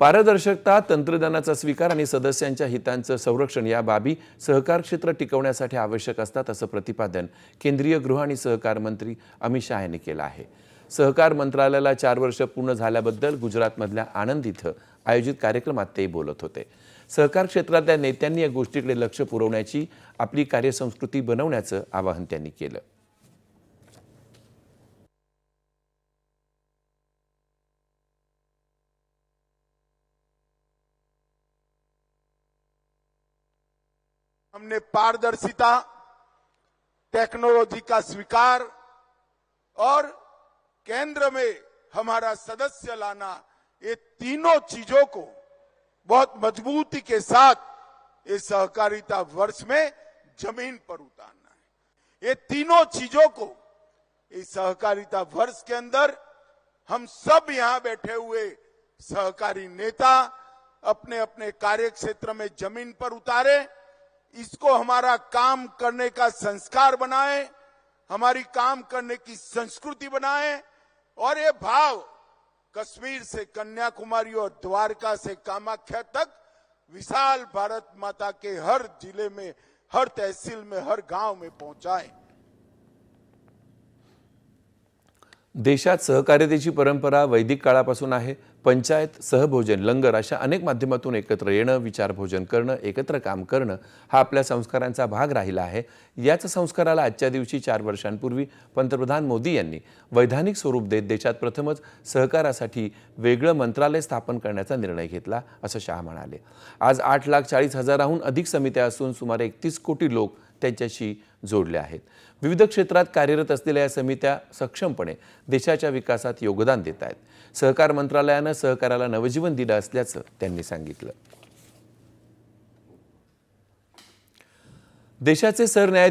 पारदर्शकता तंत्रज्ञानाचा स्वीकार आणि सदस्यांच्या हितांचं संरक्षण या बाबी सहकार क्षेत्र टिकवण्यासाठी आवश्यक असतात असं प्रतिपादन केंद्रीय गृह आणि सहकार मंत्री अमित शहा यांनी केलं आहे. सहकार मंत्रालयाला चार वर्ष पूर्ण झाल्याबद्दल गुजरातमधल्या आनंद इथं आयोजित कार्यक्रमात ते बोलत होते. सहकार क्षेत्रातल्या नेत्यांनी या गोष्टीकडे लक्ष पुरवण्याची आपली कार्यसंस्कृती बनवण्याचं आवाहन त्यांनी केलं. हमने पारदर्शिता टेक्नोलॉजी का स्वीकार और केंद्र में हमारा सदस्य लाना, ये तीनों चीज़ों को बहुत मजबूती के साथ इस सहकारिता वर्ष में ज़मीन पर उतारना है। ये तीनों चीज़ों को इस सहकारिता वर्ष के अंदर हम सब यहाँ बैठे हुए सहकारी नेता अपने अपने कार्य क्षेत्र में ज़मीन पर उतारे इसको हमारा काम करने का संस्कार बनाए, हमारी काम करने की संस्कृति बनाए, और ये भाव कश्मीर से कन्याकुमारी और द्वारका से कामाख्या तक विशाल भारत माता के हर ज़िले में, हर तहसील में, हर गाँव में पहुंचाएँ। देशात सहकार्यतेची परंपरा वैदिक काळापासून आहे. पंचायत सहभोजन लंगर अशा अनेक माध्यमातून एकत्र येणं विचारभोजन करणं एकत्र काम करणं हा आपल्या संस्कारांचा भाग राहिला आहे. याच संस्काराला आजच्या दिवशी चार वर्षांपूर्वी पंतप्रधान मोदी यांनी वैधानिक स्वरूप देत देशात प्रथमच सहकारासाठी वेगळं मंत्रालय स्थापन करण्याचा निर्णय घेतला असं शहा म्हणाले. आज आठ लाख चाळीस हजाराहून अधिक समित्या असून सुमारे एकतीस कोटी लोक त्यांच्याशी जोडल्या आहेत. विविध क्षेत्रात कार्यरत असलेल्या या समित्या सक्षमपणे देशाच्या विकासात योगदान देत आहेत. सहकार मंत्रालयानं सहकाराला नवजीवन दिलं असल्याचं त्यांनी सांगितलं. देशाचे सरन्यायाधीश